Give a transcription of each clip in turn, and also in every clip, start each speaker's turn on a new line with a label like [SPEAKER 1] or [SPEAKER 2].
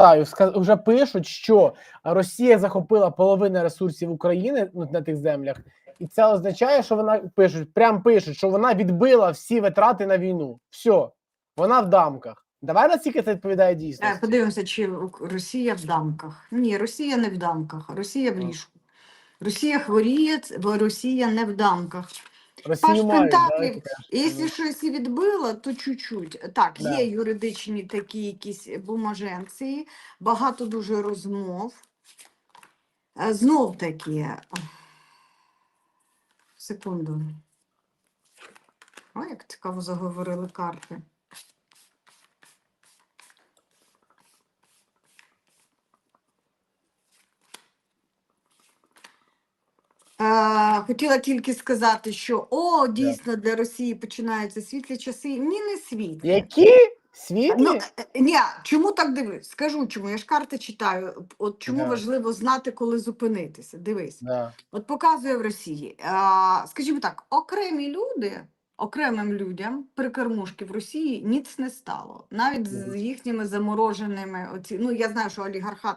[SPEAKER 1] Ска- вже пишуть, що Росія захопила половину ресурсів України ну, на тих землях, і це означає, що вона пишуть, прям пишуть, що вона відбила всі витрати на війну. Все, вона в дамках. Давай наскільки це відповідає
[SPEAKER 2] Е,
[SPEAKER 1] дійсності.
[SPEAKER 2] Подивимося, чи Росія в дамках. Ні, Росія не в дамках, Росія в ліжку. Росія хворіє, бо Росія не в дамках.
[SPEAKER 1] Росію
[SPEAKER 2] Паш Пентаклів. Якщо щось і відбила, то чуть-чуть. Так,
[SPEAKER 1] Да.
[SPEAKER 2] є юридичні такі якісь бумаженці, багато дуже розмов. Е, Знов таки. Секунду. О, як цікаво заговорили карти. Хотіла тільки сказати, що о, дійсно для Росії починаються світлі часи. Ні, не світлі.
[SPEAKER 1] Які? Світлі?
[SPEAKER 2] Ну, е, е, ні, чому так дивись? Скажу чому. Я ж карти читаю. От чому
[SPEAKER 1] Да.
[SPEAKER 2] важливо знати, коли зупинитися. Дивись,
[SPEAKER 1] Да.
[SPEAKER 2] от показує в Росії. А, скажімо так, окремі люди, окремим людям при в Росії ніц не стало. Навіть з їхніми замороженими, оці, ну я знаю, що олігархат,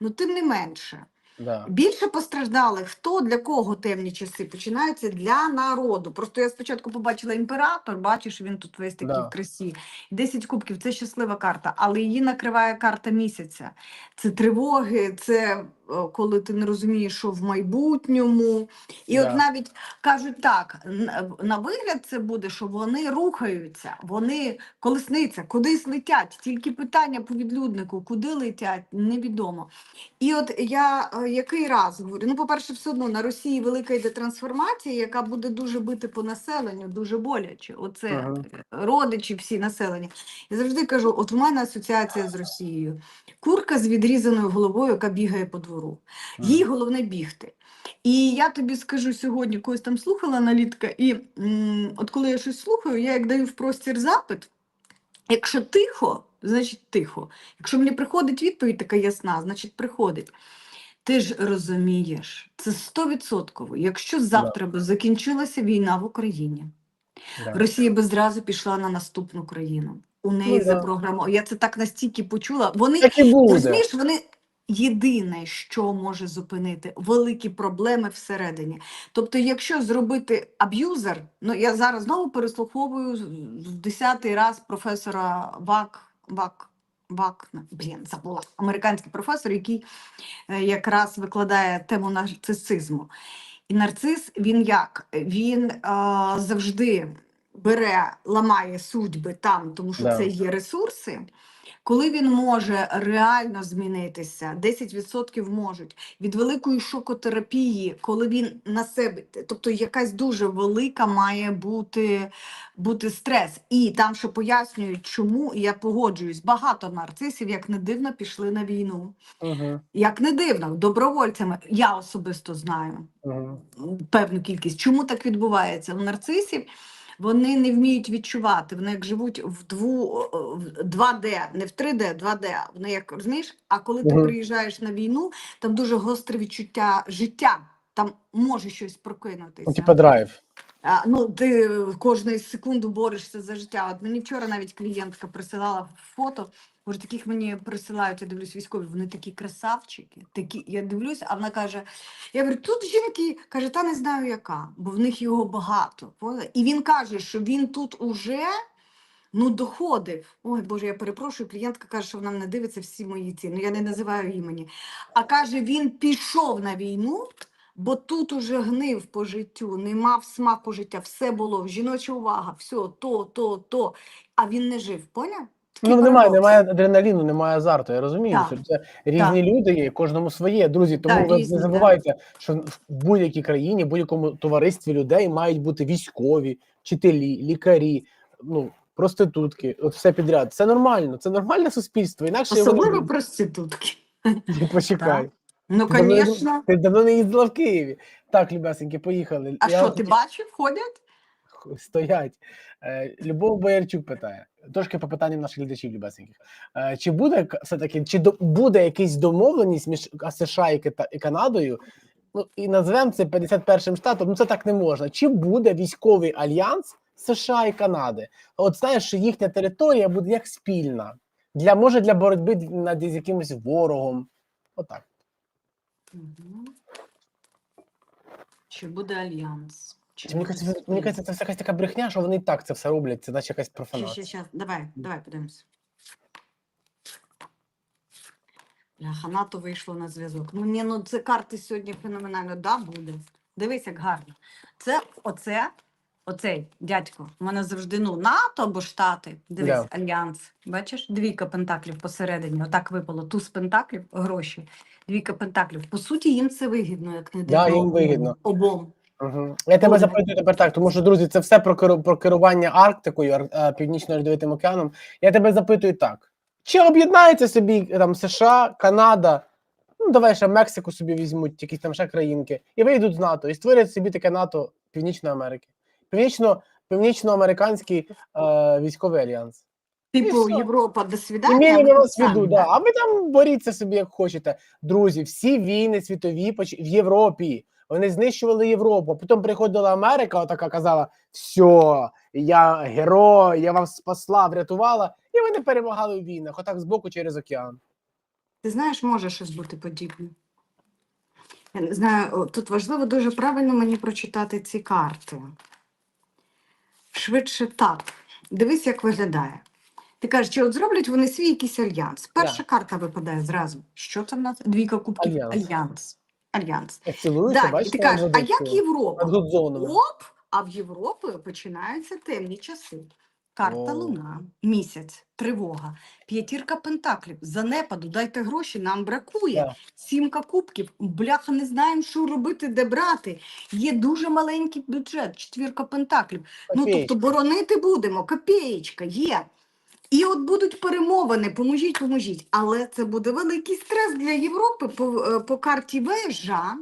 [SPEAKER 2] ну тим не менше.
[SPEAKER 1] Да.
[SPEAKER 2] Більше постраждали, хто для кого темні часи починаються для народу. Просто я спочатку побачила імператор, бачиш, він тут весь такий
[SPEAKER 1] Да.
[SPEAKER 2] в красі. 10 кубків це щаслива карта, але її накриває карта місяця. Це тривоги, це коли ти не розумієш, що в майбутньому. І
[SPEAKER 1] Да.
[SPEAKER 2] от навіть кажуть так: на вигляд це буде, що вони рухаються, вони колесниця, кудись летять. Тільки питання по відлюднику, куди летять, невідомо. І от я е, який раз говорю: ну, по-перше, все одно на Росії велика йде трансформація, яка буде дуже бити по населенню, дуже боляче. Оце
[SPEAKER 1] Ага.
[SPEAKER 2] е, родичі, всі населення. Я завжди кажу: от у мене асоціація з Росією. Курка з відрізаною головою, яка бігає по двору. Їй головне бігти. І я тобі скажу сьогодні, когось там слухала аналітика, і м, от коли я щось слухаю, я як даю в простір запит. Якщо тихо, значить тихо. Якщо мені приходить відповідь така ясна, значить приходить. Ти ж розумієш, це стовідсотково. Якщо завтра би закінчилася війна в Україні,
[SPEAKER 1] Да.
[SPEAKER 2] Росія би зразу пішла на наступну країну. У неї
[SPEAKER 1] Ну, да.
[SPEAKER 2] запрограмовано. Я це так настільки почула. Вони
[SPEAKER 1] Так і буде.
[SPEAKER 2] розумієш, вони єдине, що може зупинити великі проблеми всередині. Тобто, якщо зробити аб'юзер, ну я зараз знову переслуховую в десятий раз професора Вак Вак. Вак, блін, забула американський професор, який е, якраз викладає тему нарцисизму. І нарцис він як? Він е, завжди бере, ламає судьби там, тому що
[SPEAKER 1] Да.
[SPEAKER 2] це є ресурси. Коли він може реально змінитися, 10% можуть від великої шокотерапії, коли він на себе, тобто якась дуже велика має бути, бути стрес. І там ще пояснюють, чому і я погоджуюсь. Багато нарцисів, як не дивно, пішли на війну.
[SPEAKER 1] Угу.
[SPEAKER 2] Як не дивно, добровольцями. Я особисто знаю
[SPEAKER 1] Угу.
[SPEAKER 2] певну кількість. Чому так відбувається? У нарцисів вони не вміють відчувати. Вони як живуть в дву в 2D, не в 3D, 2D. Вони як розумієш? А коли ти приїжджаєш на війну, там дуже гостре відчуття життя. Там може щось прокинутися.
[SPEAKER 1] Ну, типа драйв.
[SPEAKER 2] Ну, ти кожної секунду борешся за життя. От мені вчора навіть клієнтка присилала фото. Може, таких мені присилають, я дивлюсь, військові, вони такі красавчики. Такі, я дивлюсь, а вона каже: я говорю, тут жінки, каже, та не знаю яка, бо в них його багато. І він каже, що він тут уже ну, доходив. Ой, Боже, я перепрошую, клієнтка каже, що вона не дивиться всі мої ці. Ну я не називаю імені. А каже, він пішов на війну. Бо тут уже гнив по життю, не мав смаку життя, все було, жіноча увага, все, то, то, то. А він не жив, поняв? Такий
[SPEAKER 1] Ну, немає,
[SPEAKER 2] парадокс.
[SPEAKER 1] немає адреналіну, немає азарту. Я розумію,
[SPEAKER 2] Так.
[SPEAKER 1] що це різні люди є, кожному своє. Друзі, тому
[SPEAKER 2] Так,
[SPEAKER 1] ви
[SPEAKER 2] різні,
[SPEAKER 1] не забувайте, що в будь-якій країні, в будь-якому товаристві людей мають бути військові, вчителі, лікарі, ну проститутки, от все підряд. Це нормально, це нормальне суспільство. Інакше його
[SPEAKER 2] Особливо проститутки.
[SPEAKER 1] буде. почекай.
[SPEAKER 2] Ну, звісно.
[SPEAKER 1] Ти давно не їздила в Києві. Так, любесеньки, поїхали.
[SPEAKER 2] А
[SPEAKER 1] Я
[SPEAKER 2] що, ти
[SPEAKER 1] хотів-
[SPEAKER 2] бачив, ходять?
[SPEAKER 1] стоять. Е, Любов Боярчук питає. Трошки по питанням наших глядачів, любесеньких. Е, Чи буде все-таки, чи до, буде якась домовленість між США і, Кита, і Канадою? Ну і назвемо це 51-м штатом. Ну це так не можна. Чи буде військовий альянс США і Канади? От знаєш, що їхня територія буде як спільна. Для може для боротьби над якимось ворогом. Отак.
[SPEAKER 2] Мгм. Чи буде альянс? Чи
[SPEAKER 1] Мені
[SPEAKER 2] буде
[SPEAKER 1] кажеться, це- мені кажеться, це все якась така брехня, що вони і так це все роблять. Це наче якась
[SPEAKER 2] Ще,
[SPEAKER 1] профанація.
[SPEAKER 2] ще, ще. Давай, давай подивимось. Бляха, НАТО вийшло на зв'язок. Ну ні, ну це карти сьогодні феноменально. Да, буде. Дивись, як гарно. Це оце, оцей дядько. У мене завжди ну НАТО або Штати. Дивись,
[SPEAKER 1] Да.
[SPEAKER 2] альянс. Бачиш, двійка пентаклів посередині. Отак випало. Туз пентаклів, гроші. Двійка пентаклів. По суті, їм це вигідно, як не
[SPEAKER 1] Да, їм вигідно.
[SPEAKER 2] Обом.
[SPEAKER 1] Угу. Я тебе запитую тепер так, тому що, друзі, це все про, керу- про керування Арктикою, Ар- е, Північно-Льодовитим океаном. Я тебе запитую так: чи об'єднається собі там США, Канада, ну давай ще Мексику собі візьмуть, якісь там ще країнки, і вийдуть з НАТО, і створять собі таке НАТО Північної Америки, Північно, Північноамериканський е, військовий альянс.
[SPEAKER 2] Типу. Європа до
[SPEAKER 1] свіду,
[SPEAKER 2] самі,
[SPEAKER 1] да. А ви там боріться собі як хочете. Друзі, всі війни світові в Європі. Вони знищували Європу. Потім приходила Америка, отака казала: все, я герой, я вас спасла, врятувала, і вони перемагали у війнах, отак збоку через океан.
[SPEAKER 2] Ти знаєш, може щось бути подібне. Я не знаю, тут важливо дуже правильно мені прочитати ці карти. Швидше так. Дивись, як виглядає. Ти кажеш, чи от зроблять вони свій якийсь альянс? Перша карта випадає зразу. Що це в нас? Двійка кубків.
[SPEAKER 1] Альянс.
[SPEAKER 2] Альянс. Альянс.
[SPEAKER 1] Як Цілуються,
[SPEAKER 2] Да, і
[SPEAKER 1] бачите,
[SPEAKER 2] ти кажеш, а як Європа? Оп, а в Європі починаються темні часи. Карта
[SPEAKER 1] О.
[SPEAKER 2] Луна, місяць, тривога, п'ятірка пентаклів, занепаду, дайте гроші, нам бракує.
[SPEAKER 1] Да.
[SPEAKER 2] Сімка кубків, бляха, не знаємо, що робити, де брати. Є дуже маленький бюджет, четвірка пентаклів. Ну, тобто боронити будемо, копієчка є. І от будуть перемовини, поможіть, поможіть. Але це буде великий стрес для Європи по, е, по карті вежа.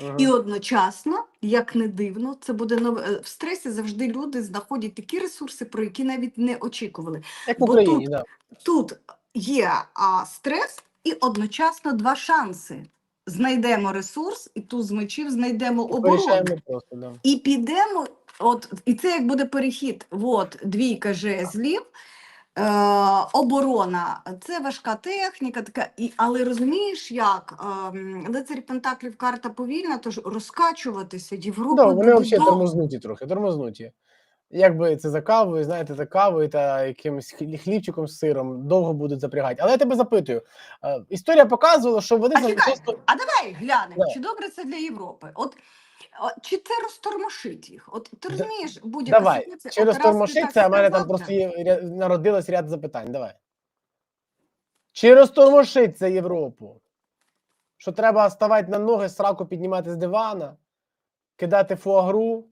[SPEAKER 1] Мгм.
[SPEAKER 2] І одночасно, як не дивно, це буде нове е, в стресі. Завжди люди знаходять такі ресурси, про які навіть не очікували.
[SPEAKER 1] Як
[SPEAKER 2] бо
[SPEAKER 1] Україні,
[SPEAKER 2] тут
[SPEAKER 1] да.
[SPEAKER 2] Тут є а, стрес і одночасно два шанси. Знайдемо ресурс, і тут з мечів знайдемо оборону.
[SPEAKER 1] Просто, да.
[SPEAKER 2] І підемо, от, і це як буде перехід. От двійка жезлів, оборона, це важка техніка, така, і, але розумієш, як ем, лицарі Пентаклів карта повільна, тож розкачуватися Європа.
[SPEAKER 1] Да, вони взагалі тормознуті трохи, тормознуті. Якби це за кавою, знаєте, за кавою та якимось хлі- хлібчиком з сиром довго будуть запрягати. Але я тебе запитую: е, історія показувала, що вони
[SPEAKER 2] А
[SPEAKER 1] за-
[SPEAKER 2] чекай,
[SPEAKER 1] часто
[SPEAKER 2] А давай глянемо,
[SPEAKER 1] Да.
[SPEAKER 2] чи добре це для Європи. От чи це розтормошить їх? От ти розумієш, будь-яка
[SPEAKER 1] давай
[SPEAKER 2] ситуація,
[SPEAKER 1] чи
[SPEAKER 2] от раз ти
[SPEAKER 1] тормошить
[SPEAKER 2] так
[SPEAKER 1] це, а в мене там просто є ря- народилось ряд запитань. Давай. Чи розтормошить це Європу? Що треба ставати на ноги, сраку піднімати з дивана, кидати фуагру,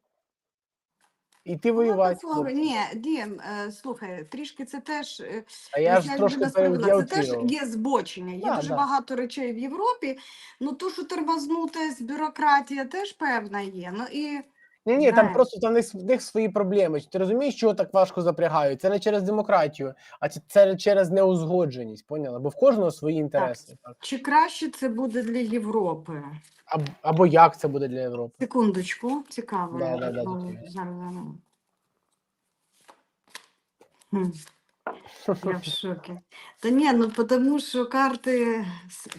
[SPEAKER 1] іти воювати. хлопці.
[SPEAKER 2] Ні, Дім, слухай, трішки це теж е,
[SPEAKER 1] А я ж трошки
[SPEAKER 2] Це теж є збочення. Є
[SPEAKER 1] Да,
[SPEAKER 2] дуже
[SPEAKER 1] да.
[SPEAKER 2] багато речей в Європі. Ну то, що тормознути з бюрократія, теж певна є. Ну і
[SPEAKER 1] Ні, ні, там просто там в них, в них свої проблеми. Ти розумієш, чого так важко запрягають? Це не через демократію, а це, це через неузгодженість, поняла? Бо в кожного свої інтереси. Так.
[SPEAKER 2] чи краще це буде для Європи?
[SPEAKER 1] Або, або як це буде для Європи?
[SPEAKER 2] Секундочку, цікаво.
[SPEAKER 1] Да, да, да, тут
[SPEAKER 2] зараз. Хм. Я в шокі. Та ні, ну тому що карти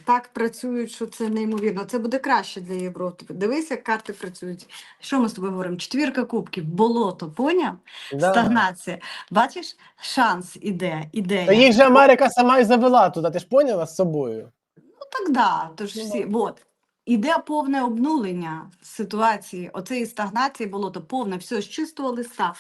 [SPEAKER 2] так працюють, що це неймовірно. Це буде краще для Європи. Дивись, як карти працюють. Що ми з тобою говоримо? Четвірка кубків, болото, поняв?
[SPEAKER 1] Да.
[SPEAKER 2] Стагнація. Бачиш, шанс іде, ідея.
[SPEAKER 1] Та їх же Америка сама і завела туди, ти ж поняла з собою?
[SPEAKER 2] Ну так да, тож
[SPEAKER 1] Ну,
[SPEAKER 2] всі. От. Іде повне обнулення ситуації. Оцеї стагнації було то повне, все з чистого листа.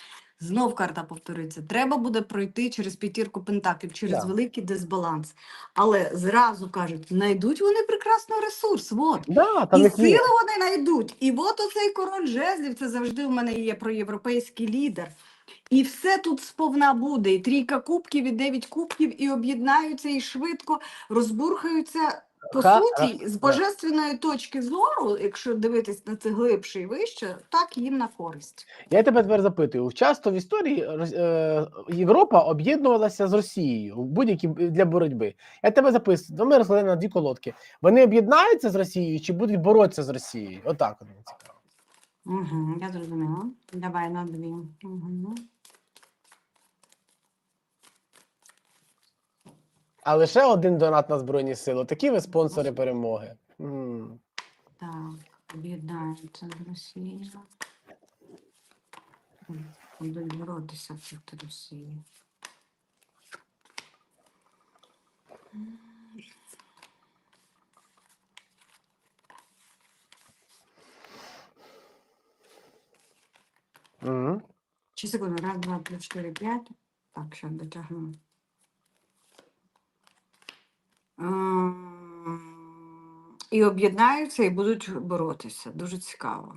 [SPEAKER 2] Знов карта повториться. Треба буде пройти через п'ятірку пентаклів, через
[SPEAKER 1] Да.
[SPEAKER 2] великий дисбаланс. Але зразу кажуть, знайдуть вони прекрасно ресурс. От.
[SPEAKER 1] Да,
[SPEAKER 2] І
[SPEAKER 1] є.
[SPEAKER 2] сили вони знайдуть. І от оцей король жезлів, це завжди в мене є проєвропейський лідер. І все тут сповна буде. І трійка кубків, і дев'ять кубків, і об'єднаються, і швидко розбурхаються. По
[SPEAKER 1] Ха-
[SPEAKER 2] суті, з божественної точки зору, якщо дивитись на це глибше і вище, так їм на користь.
[SPEAKER 1] Я тебе тепер запитую: часто в історії Рос- е, Європа об'єднувалася з Росією в будь-які для боротьби. Я тебе записую, то ми розкладемо на дві колодки. Вони об'єднаються з Росією чи будуть боротися з Росією? Отак от мені цікаво.
[SPEAKER 2] Угу, я зрозуміла. Давай на дві. Угу.
[SPEAKER 1] А лише один донат на Збройні Сили. Такі ви спонсори перемоги. М.
[SPEAKER 2] Так, об'єднається Росія. Будуть боротися проти Росії.
[SPEAKER 1] Мгм.
[SPEAKER 2] Чи секунду, раз, два, три, чотири, п'ять. Так, ще дотягну. Ем, І об'єднаються і будуть боротися. Дуже цікаво.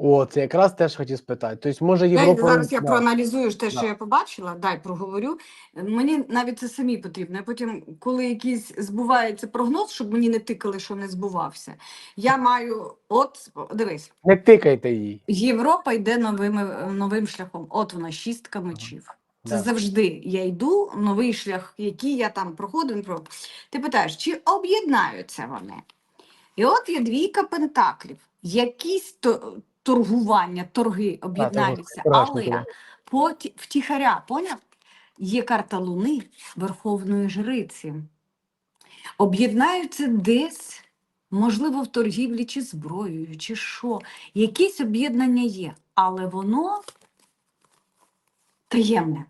[SPEAKER 1] О, це якраз теж хотів спитати. Тобто, може,
[SPEAKER 2] Дай, зараз я проаналізую те, що
[SPEAKER 1] Да.
[SPEAKER 2] я побачила, дай проговорю. Мені навіть це самі потрібно. Я потім, коли якийсь збувається прогноз, щоб мені не тикали, що не збувався. Я маю, от дивись,
[SPEAKER 1] Не тикайте їй.
[SPEAKER 2] Європа йде новим, новим шляхом. От вона, шістка мечів. Це
[SPEAKER 1] Да.
[SPEAKER 2] завжди я йду, новий шлях, який я там проходив. Ти питаєш, чи об'єднаються вони? І от є двійка пентаклів. Якісь то, торгування, торги об'єднаються, але поті, втіхаря, поняв? Є карта Луни Верховної Жриці. Об'єднаються десь, можливо, в торгівлі чи зброєю, чи що. Якесь об'єднання є, але воно таємне.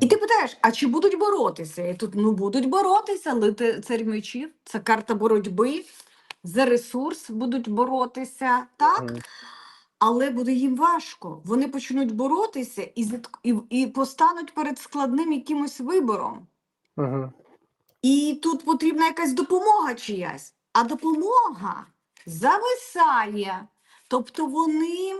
[SPEAKER 2] І ти питаєш, а чи будуть боротися? І тут ну будуть боротися, лицар мечів, це карта боротьби, за ресурс будуть боротися, так? Але буде їм важко. Вони почнуть боротися і, і, і постануть перед складним якимось вибором.
[SPEAKER 1] Мгм.
[SPEAKER 2] І тут потрібна якась допомога чиясь. А допомога зависає. Тобто вони.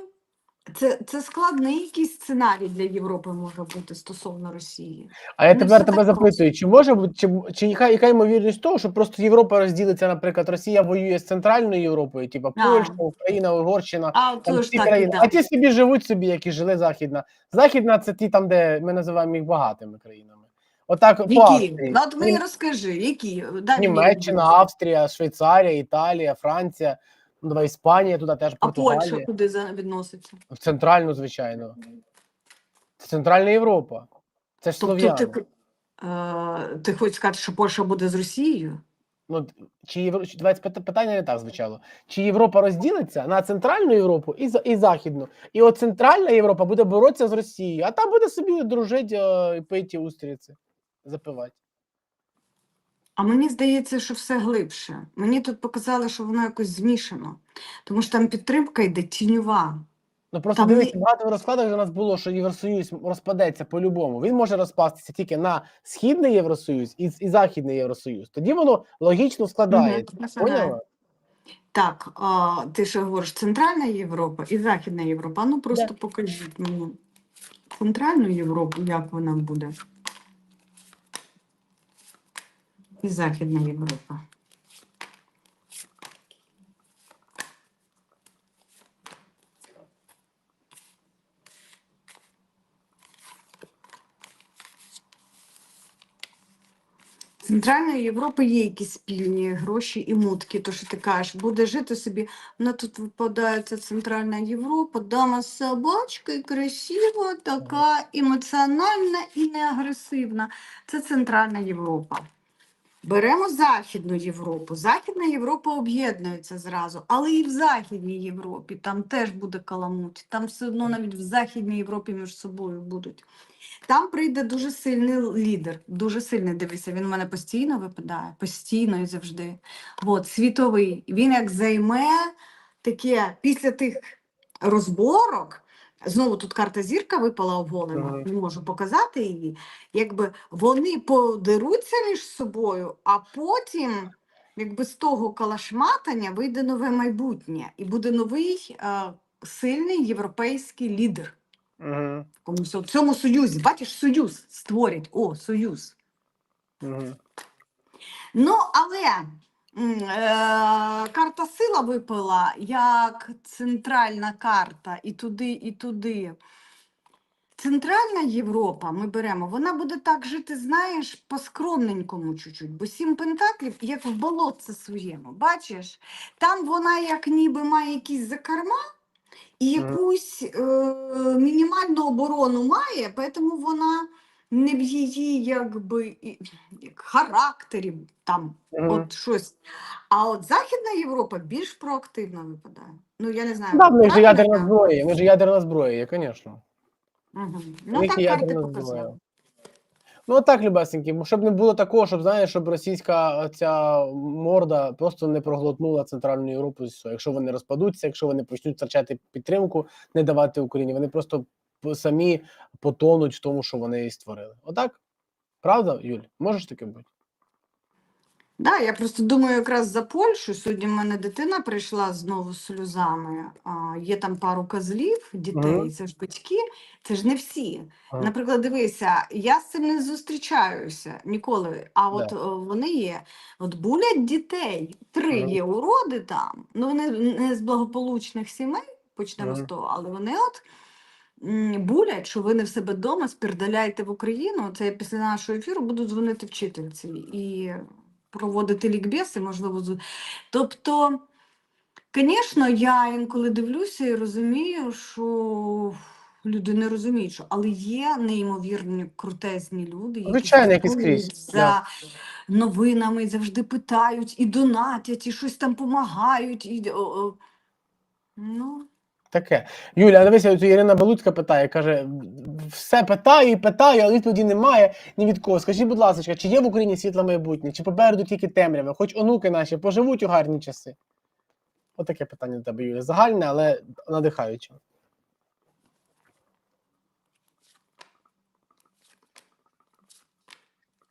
[SPEAKER 2] Це, це складний якийсь сценарій для Європи може бути стосовно Росії.
[SPEAKER 1] А я тепер тебе запитую, чи може бути, чи, чи яка, яка ймовірність того, що просто Європа розділиться, наприклад, Росія воює з Центральною Європою, типу Польща, Україна, Угорщина,
[SPEAKER 2] А
[SPEAKER 1] там
[SPEAKER 2] ж так
[SPEAKER 1] країни,
[SPEAKER 2] да.
[SPEAKER 1] а ті собі живуть собі, як і жили Західна. Західна це ті там, де ми називаємо їх багатими країнами. Отак по
[SPEAKER 2] Які? Ну, От мені розкажи, які? Мені
[SPEAKER 1] Німеччина. Австрія, Швейцарія, Італія, Франція, ну давай Іспанія, туди теж
[SPEAKER 2] А
[SPEAKER 1] Португалія.
[SPEAKER 2] Польща куди за- відноситься?
[SPEAKER 1] В центральну, звичайно. Це Центральна Європа. Це ж
[SPEAKER 2] Тобто
[SPEAKER 1] слов'яни.
[SPEAKER 2] ти, е, ти хочеш сказати, що Польща буде з Росією?
[SPEAKER 1] Ну, чи Євро... чи- давайте пит- питання не так звучало. Чи Європа розділиться на Центральну Європу і, за- і Західну? І от Центральна Європа буде боротися з Росією, а там буде собі дружити е, і пити устриці, запивати.
[SPEAKER 2] А мені здається, що все глибше. Мені тут показали, що воно якось змішано, тому що там підтримка йде тіньова.
[SPEAKER 1] Ну просто
[SPEAKER 2] Там
[SPEAKER 1] дивіться,
[SPEAKER 2] не-
[SPEAKER 1] багато в розкладах у нас було, що Євросоюз розпадеться по-любому. Він може розпастися тільки на Східний Євросоюз і, і Західний Євросоюз. Тоді воно логічно складається. Поняла?
[SPEAKER 2] Так, а, ти ще говориш Центральна Європа і Західна Європа. Ну просто покажіть мені Центральну Європу, як вона буде. І Західна Європа. Центральної Європи є якісь спільні гроші і мутки, то що ти кажеш, буде жити собі. Вона тут випадає ця Центральна Європа, дама з собачкою, красива, така емоціональна і не агресивна. Це Центральна Європа. Беремо Західну Європу. Західна Європа об'єднується зразу, але і в Західній Європі там теж буде каламуть. Там все одно навіть в Західній Європі між собою будуть. Там прийде дуже сильний лідер, дуже сильний, дивися, він у мене постійно випадає, постійно і завжди. От, світовий. Він як займе таке після тих розборок. Знову тут карта зірка випала оголена, не можу показати її. Якби вони подеруться між собою, а потім, якби з того калашматання вийде нове майбутнє, і буде новий е, сильний європейський лідер
[SPEAKER 1] Угу.
[SPEAKER 2] в комусь в цьому союзі. Бачиш, союз створять. О, союз.
[SPEAKER 1] Угу.
[SPEAKER 2] Ну, але карта сила випала як центральна карта і туди, і туди. Центральна Європа, ми беремо, вона буде так жити, знаєш, по-скромненькому чуть-чуть, бо сім пентаклів, як в болотце своєму, бачиш? Там вона як ніби має якісь закарма і якусь е, мінімальну оборону має, тому вона не в її якби як характері там
[SPEAKER 1] Мгм.
[SPEAKER 2] от щось. А от Західна Європа більш проактивно випадає. Ну я не знаю.
[SPEAKER 1] Да, в них же ядерна зброя, в них же ядерна зброя є, звісно. В
[SPEAKER 2] Ну так карти
[SPEAKER 1] ядерна
[SPEAKER 2] показали.
[SPEAKER 1] зброя. Ну, так, любесенькі, щоб не було такого, щоб знаєш, щоб російська ця морда просто не проглотнула Центральну Європу. Якщо вони розпадуться, якщо вони почнуть втрачати підтримку, не давати Україні, вони просто самі потонуть в тому, що вони її створили. Отак? Правда, Юль? Можеш таке бути?
[SPEAKER 2] Да, я просто думаю якраз за Польщу. Сьогодні в мене дитина прийшла знову з сльозами. А, є там пару козлів, дітей,
[SPEAKER 1] Мгм.
[SPEAKER 2] це ж батьки, це ж не всі.
[SPEAKER 1] Ага.
[SPEAKER 2] Наприклад, дивися, я з цим не зустрічаюся ніколи. А от
[SPEAKER 1] Да.
[SPEAKER 2] е, вони є, от булять дітей, три
[SPEAKER 1] Мгм.
[SPEAKER 2] є уроди там. Ну вони не з благополучних сімей, почнемо з того, але вони от. Булять, що ви не в себе вдома, спірдаляєте в Україну. Це я після нашого ефіру буду дзвонити вчительці і проводити лікбеси, можливо, з- тобто, звісно, я інколи дивлюся і розумію, що люди не розуміють, що але є неймовірні крутезні люди, які
[SPEAKER 1] Звичайно, як і
[SPEAKER 2] слідкують
[SPEAKER 1] скрізь,
[SPEAKER 2] за новинами, завжди питають, і донатять, і щось там допомагають. І... Ну,
[SPEAKER 1] Таке. Юля, дивися, от Ірина Балуцька питає, каже: все питаю і питаю, але відповіді немає ні від кого. Скажіть, будь ласка, чи є в Україні світле майбутнє, чи попереду тільки темрява, хоч онуки наші поживуть у гарні часи? Отаке питання до тебе, Юля. Загальне, але надихаюче.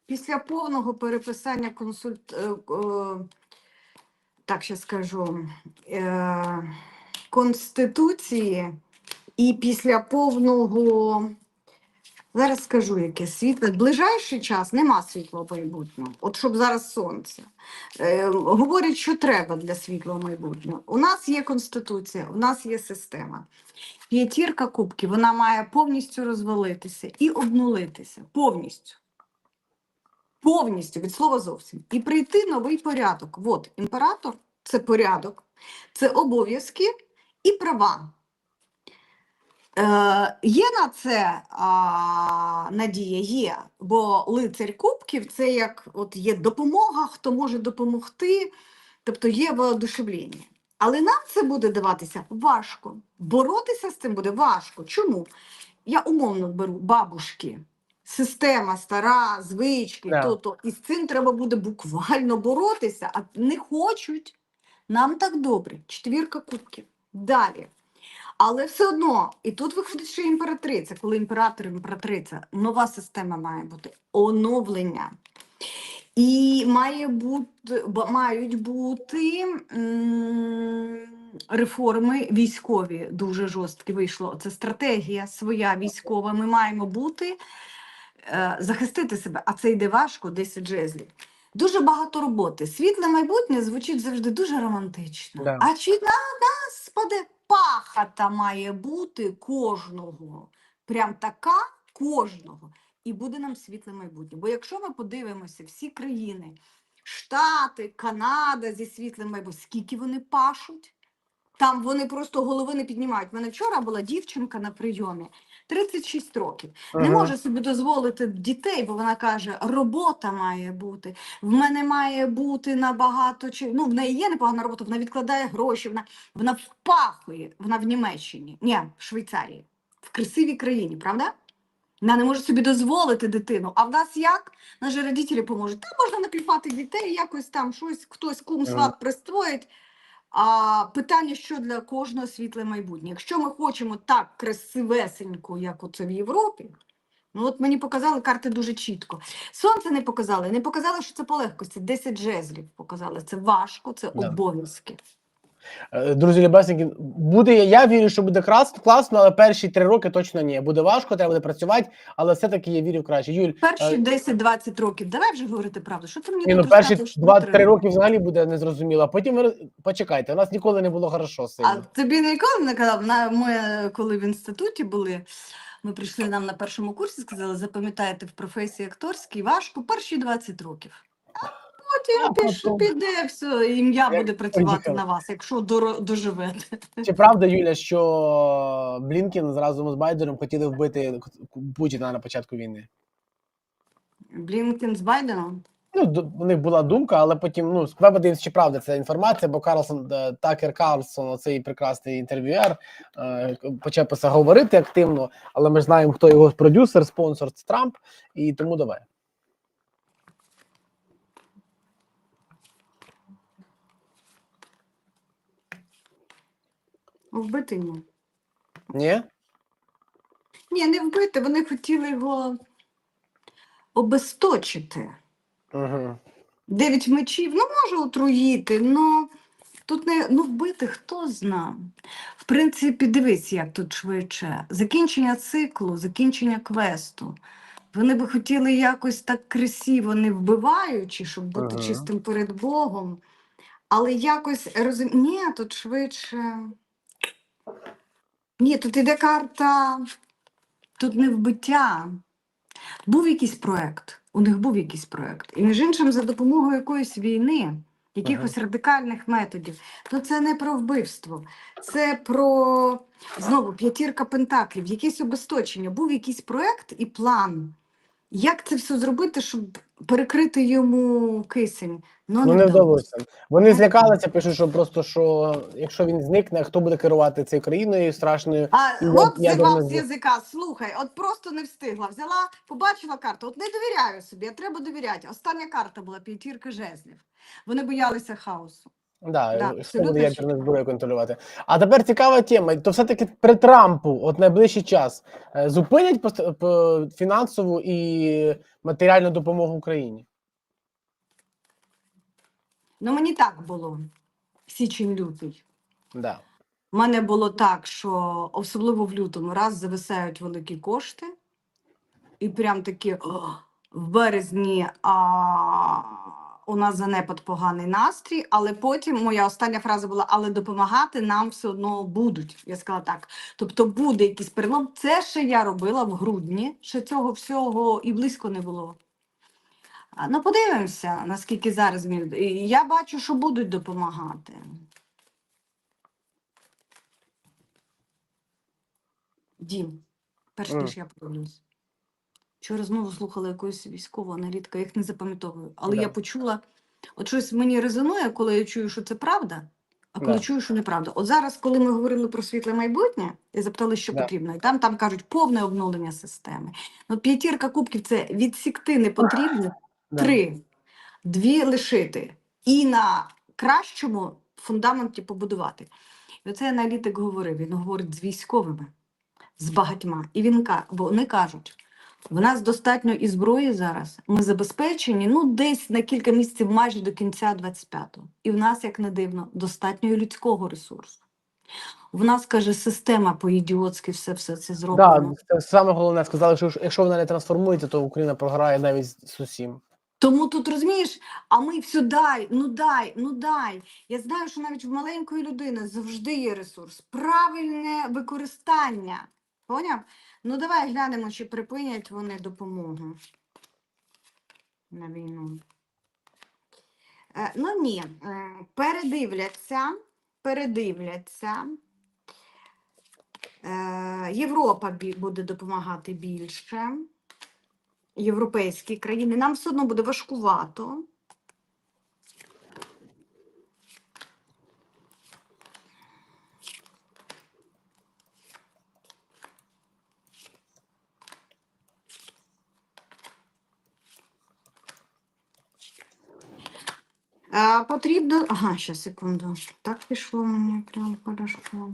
[SPEAKER 2] Після повного переписання консульт... е, е, так ще скажу, е, Конституції і після повного, зараз скажу, яке світле, в ближайший час нема світлого майбутнього, от щоб зараз сонце. Е, говорять, що треба для світлого майбутнього. У нас є Конституція, у нас є система. П'ятірка кубків, вона має повністю розвалитися і обнулитися. Повністю повністю від слова зовсім і прийти новий порядок. От імператор це порядок, це обов'язки і права. Е, є на це а, надія, є, бо лицарь кубків це як от є допомога, хто може допомогти, тобто є воодушевлення. Але нам це буде даватися важко. Боротися з цим буде важко. Чому? Я умовно беру бабушки, система стара, звички,
[SPEAKER 1] Да.
[SPEAKER 2] то-то. І з цим треба буде буквально боротися, а не хочуть. Нам так добре. Четвірка кубків. Далі. Але все одно, і тут виходить ще імператриця, коли імператор, імператриця, нова система має бути оновлення. І має бути, мають бути реформи військові дуже жорсткі вийшло. Це стратегія своя військова. Ми маємо бути, е, захистити себе, а це йде важко, 10 жезлів. Дуже багато роботи. Світле майбутнє звучить завжди дуже романтично.
[SPEAKER 1] Да.
[SPEAKER 2] А чи на нас спаде пахата має бути кожного? Прям така кожного. І буде нам світле майбутнє. Бо якщо ми подивимося всі країни, Штати, Канада зі світлим майбутнім, скільки вони пашуть, там вони просто голови не піднімають. У мене вчора була дівчинка на прийомі, 36 років. Не може собі дозволити дітей, бо вона каже, робота має бути. В мене має бути набагато чи ну в неї є непогана робота, вона відкладає гроші, вона, вона впахує, вона в Німеччині, ні, в Швейцарії, в красивій країні, правда? Вона не може собі дозволити дитину. А в нас як? Наші родителі поможуть. Та можна накліпати дітей, якось там щось, хтось кум
[SPEAKER 1] Ага.
[SPEAKER 2] сват пристроїть. А питання, що для кожного світле майбутнє. Якщо ми хочемо так красивесенько, як оце в Європі, ну от мені показали карти дуже чітко. Сонце не показали, не показали, що це по легкості. 10 жезлів показали. Це важко, це обов'язки.
[SPEAKER 1] Е, Друзі, любесенькі, буде, я вірю, що буде класно, але перші три роки точно ні. Буде важко, треба буде працювати, але все-таки я вірю краще. Юль,
[SPEAKER 2] Перші
[SPEAKER 1] Е,
[SPEAKER 2] 10-20 років. Давай вже говорити правду. Що ти мені
[SPEAKER 1] ні, ну перші
[SPEAKER 2] розказуєш? що
[SPEAKER 1] 2-3 роки взагалі буде незрозуміло. Потім ви почекайте, у нас ніколи не було хорошо
[SPEAKER 2] А тобі ніколи не казав, на ми коли в інституті були, ми прийшли нам на першому курсі, сказали, запам'ятайте в професії акторській важко перші 20 років. А потім піш,
[SPEAKER 1] потім-
[SPEAKER 2] піде все, ім'я
[SPEAKER 1] Як
[SPEAKER 2] буде працювати
[SPEAKER 1] поїхали.
[SPEAKER 2] на вас, якщо доро- доживете.
[SPEAKER 1] Чи правда, Юля, що Блінкін разом з Байденом хотіли вбити Путіна на початку війни?
[SPEAKER 2] Блінкен з Байденом.
[SPEAKER 1] Ну, д- у них була думка, але потім ну справа подивимось, чи правда ця інформація, бо Карлсон е, Такер Карлсон, цей прекрасний інтерв'юер, е, почав про це говорити активно, але ми ж знаємо, хто його продюсер, спонсор це Трамп, і тому давай.
[SPEAKER 2] Вбити йому.
[SPEAKER 1] Ні?
[SPEAKER 2] Ні, не вбити. Вони хотіли його обесточити.
[SPEAKER 1] Угу.
[SPEAKER 2] Дев'ять мечів, ну може отруїти, ну тут не ну вбити хто зна. В принципі, дивись, як тут швидше. Закінчення циклу, закінчення квесту. Вони би хотіли якось так красиво, не вбиваючи, щоб бути
[SPEAKER 1] Ага.
[SPEAKER 2] чистим перед Богом. Але якось розум... Ні, тут швидше. Ні, тут іде карта, тут не вбиття. Був якийсь проект, у них був якийсь проект. І між іншим, за допомогою якоїсь війни, якихось радикальних методів, то це не про вбивство, це про знову п'ятірка пентаклів, якесь обесточення. Був якийсь проект і план. Як це все зробити, щоб перекрити йому кисень?
[SPEAKER 1] Ну не вдалося. Вони злякалися, пишуть, що просто що якщо він зникне, хто буде керувати цією країною страшною.
[SPEAKER 2] А
[SPEAKER 1] І
[SPEAKER 2] от
[SPEAKER 1] я
[SPEAKER 2] зірвав
[SPEAKER 1] думаю,
[SPEAKER 2] з язика. Слухай, от просто не встигла. Взяла, побачила карту. От не довіряю собі, а треба довіряти. Остання карта була п'ятірка жезлів. Вони боялися хаосу.
[SPEAKER 1] Да,
[SPEAKER 2] Да,
[SPEAKER 1] що буде
[SPEAKER 2] ж.
[SPEAKER 1] ядерною контролювати. А тепер цікава тема. То все-таки при Трампу, от найближчий час, е, зупинять по- фінансову і матеріальну допомогу Україні.
[SPEAKER 2] Ну мені так було. Січень-лютий.
[SPEAKER 1] Да.
[SPEAKER 2] У мене було так, що особливо в лютому раз зависають великі кошти, і прям такі в березні а, у нас занепад поганий настрій, але потім моя остання фраза була: але допомагати нам все одно будуть. Я сказала так. Тобто буде якийсь перелом. Це ще я робила в грудні, ще цього всього і близько не було. Ну, подивимося, наскільки зараз змінить. Я бачу, що будуть допомагати. Дім, перш ніж я подивлюсь. Вчора знову слухала якогось військового аналітика, я їх не запам'ятовую. Але
[SPEAKER 1] Да.
[SPEAKER 2] я почула, от щось мені резонує, коли я чую, що це правда, а коли
[SPEAKER 1] Да.
[SPEAKER 2] чую, що неправда. От зараз, коли ми говорили про світле майбутнє, і запитали, що
[SPEAKER 1] Да.
[SPEAKER 2] потрібно, і там, там кажуть повне обновлення системи. Ну, п'ятірка кубків це відсікти не потрібно,
[SPEAKER 1] Да.
[SPEAKER 2] три, дві лишити і на кращому фундаменті побудувати. І оцей аналітик говорив, він говорить з військовими, з багатьма. І він бо вони кажуть, в нас достатньо і зброї зараз. Ми забезпечені ну десь на кілька місяців майже до кінця 25-го. І в нас, як не дивно, достатньо і людського ресурсу. В нас каже система по-ідіотськи все, все це зроблено.
[SPEAKER 1] Да, саме головне сказали, що якщо вона не трансформується, то Україна програє навіть з з усім.
[SPEAKER 2] Тому тут розумієш, а ми все дай, ну дай, ну дай. Я знаю, що навіть в маленької людини завжди є ресурс. Правильне використання. Поняв? Ну давай глянемо, чи припинять вони допомогу на війну. Е, ну ні, е, передивляться, передивляться. Е, Європа буде допомагати більше європейські країни, нам все одно буде важкувато. А, потрібно. Ага, ще секунду. Так пішло мені прям хорошо.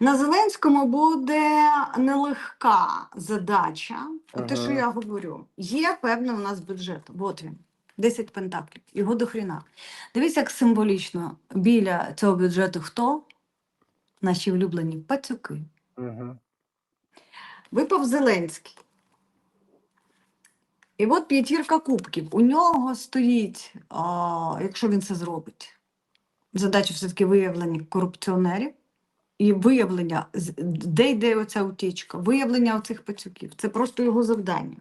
[SPEAKER 2] На Зеленському буде нелегка задача. От Те, що я говорю, є певний у нас бюджет. От він. 10 пентаклів. Його до хріна. Дивись, як символічно біля цього бюджету хто? Наші улюблені пацюки.
[SPEAKER 1] Угу.
[SPEAKER 2] Випав Зеленський. І от п'ятірка кубків. У нього стоїть, а, якщо він це зробить, задача все-таки виявлення корупціонерів і виявлення, де йде оця утічка, виявлення оцих пацюків. Це просто його завдання.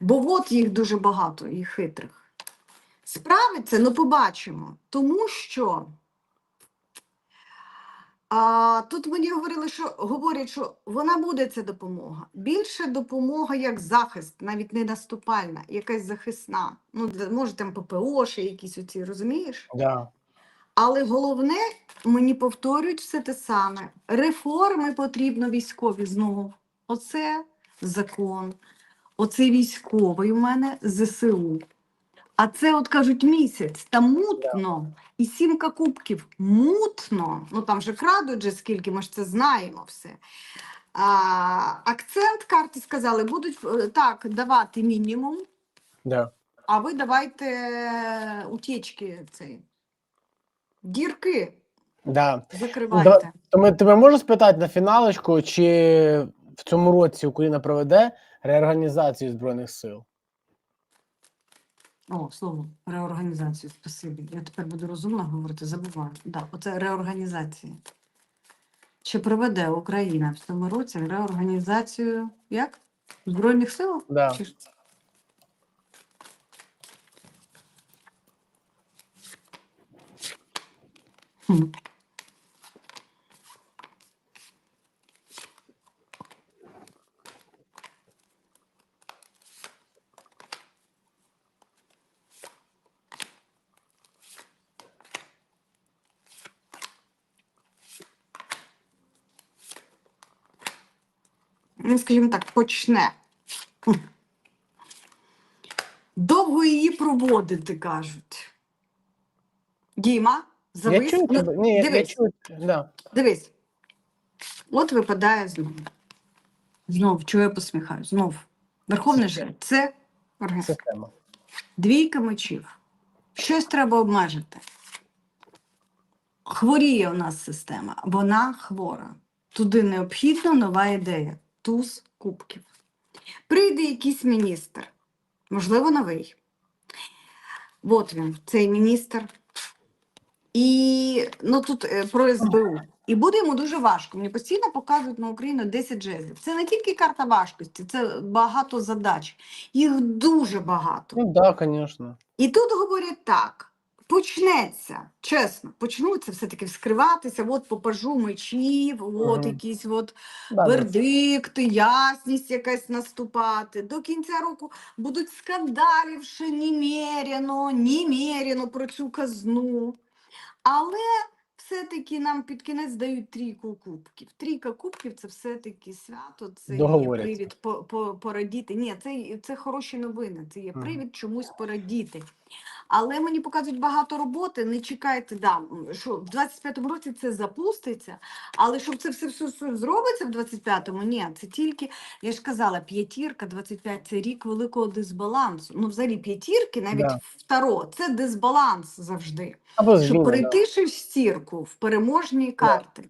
[SPEAKER 2] Бо от їх дуже багато, їх хитрих. Справиться, ну побачимо. Тому що А тут мені говорили, що говорять, що вона буде ця допомога. Більше допомога як захист, навіть не наступальна, якась захисна. Ну, може там ППО, ще якісь оці, розумієш?
[SPEAKER 1] Да.
[SPEAKER 2] Але головне, мені повторюють все те саме. Реформи потрібно військові знову. Оце закон. Оце військовий у мене ЗСУ. А це, от кажуть, місяць, та мутно. І сімка кубків мутно. Ну там же крадуть же скільки, ми ж це знаємо все. А, акцент карти сказали, будуть е, так давати мінімум,
[SPEAKER 1] Да.
[SPEAKER 2] а ви давайте е, утічки цей. Дірки
[SPEAKER 1] Да.
[SPEAKER 2] закривайте.
[SPEAKER 1] Ми тебе можу спитати на фіналочку, чи в цьому році Україна проведе реорганізацію збройних сил?
[SPEAKER 2] О, слово реорганізацію, спасибі. Я тепер буду розумно говорити, забуваю. Да, оце реорганізація. Чи проведе Україна в цьому році реорганізацію як? Збройних сил?
[SPEAKER 1] Да.
[SPEAKER 2] Чи Хм. Скажімо так, почне. Довго її проводити, кажуть. Діма,
[SPEAKER 1] Я
[SPEAKER 2] завис.
[SPEAKER 1] чую
[SPEAKER 2] Ну.
[SPEAKER 1] Ні, я
[SPEAKER 2] дивись.
[SPEAKER 1] чую. Да.
[SPEAKER 2] Дивись. От випадає знову. Знов, чого я посміхаю? Знов. Верховний жреб. Це орган-
[SPEAKER 1] Система.
[SPEAKER 2] двійка мечів. Щось треба обмежити. Хворіє у нас система, вона хвора. Туди необхідна нова ідея. Туз кубків. Прийде якийсь міністр, можливо, новий. От він, цей міністр. І ну тут е, про СБУ. І буде йому дуже важко. Мені постійно показують на Україну 10 жезлів. Це не тільки карта важкості, це багато задач. Їх дуже багато.
[SPEAKER 1] Ну так, да, звісно.
[SPEAKER 2] І тут говорять так: почнеться, чесно, почнуться все-таки вскриватися, от попажу мечів, от
[SPEAKER 1] Мгм.
[SPEAKER 2] якісь от
[SPEAKER 1] Да,
[SPEAKER 2] вердикти, ясність якась наступати. До кінця року будуть скандалівши немерено, немерено про цю казну. Але все-таки нам під кінець дають трійку кубків. Трійка кубків це все-таки свято, це є привід по, по, порадіти. Ні, це, це хороші новини, це є привід чомусь порадіти. Але мені показують багато роботи. Не чекайте, да, що в 25-му році це запуститься, але щоб це все, все, все зробиться в 25-му, ні, це тільки, я ж казала, п'ятірка, 25 це рік великого дисбалансу. Ну, взагалі, п'ятірки, навіть
[SPEAKER 1] Да.
[SPEAKER 2] в таро, це дисбаланс завжди.
[SPEAKER 1] Або
[SPEAKER 2] Щоб
[SPEAKER 1] зміни, да.
[SPEAKER 2] перейти в стірку, в переможні карти.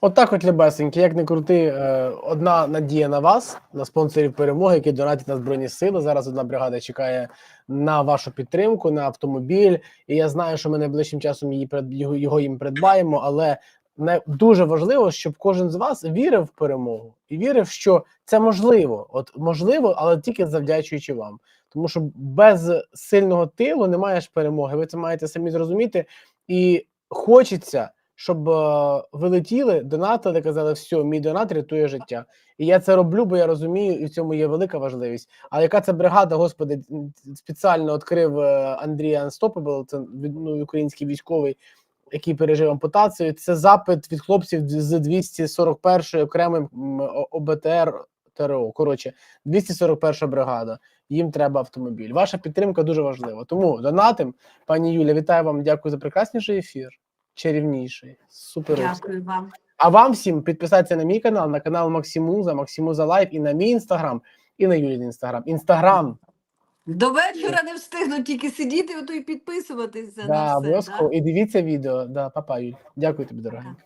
[SPEAKER 1] От от, любесеньки, як не крути, е, одна надія на вас, на спонсорів перемоги, які донатять на Збройні Сили. Зараз одна бригада чекає на вашу підтримку, на автомобіль. І я знаю, що ми найближчим часом її його, їм придбаємо, але не дуже важливо, щоб кожен з вас вірив в перемогу і вірив, що це можливо. От можливо, але тільки завдячуючи вам. Тому що без сильного тилу немає перемоги. Ви це маєте самі зрозуміти. І хочеться, щоб е, ви летіли, донатили, казали, все, мій донат рятує життя. І я це роблю, бо я розумію, і в цьому є велика важливість. А яка це бригада, господи, спеціально відкрив е, Андрій Unstoppable, це ну, український військовий, який пережив ампутацію. Це запит від хлопців з 241 окремим ОБТР ТРО. Коротше, 241 бригада. Їм треба автомобіль. Ваша підтримка дуже важлива. Тому донатим, пані Юля, вітаю вам. Дякую за прекрасніший ефір. Чарівніший. Супер.
[SPEAKER 2] Дякую вам.
[SPEAKER 1] А вам всім підписатися на мій канал, на канал Максимуза, Максимуза Лайв і на мій інстаграм, і на Юлін інстаграм. Інстаграм,
[SPEAKER 2] До вечора не встигну тільки сидіти ото і підписуватися на все. Да?
[SPEAKER 1] І дивіться відео. Да, папа Юль. Дякую тобі, дорога.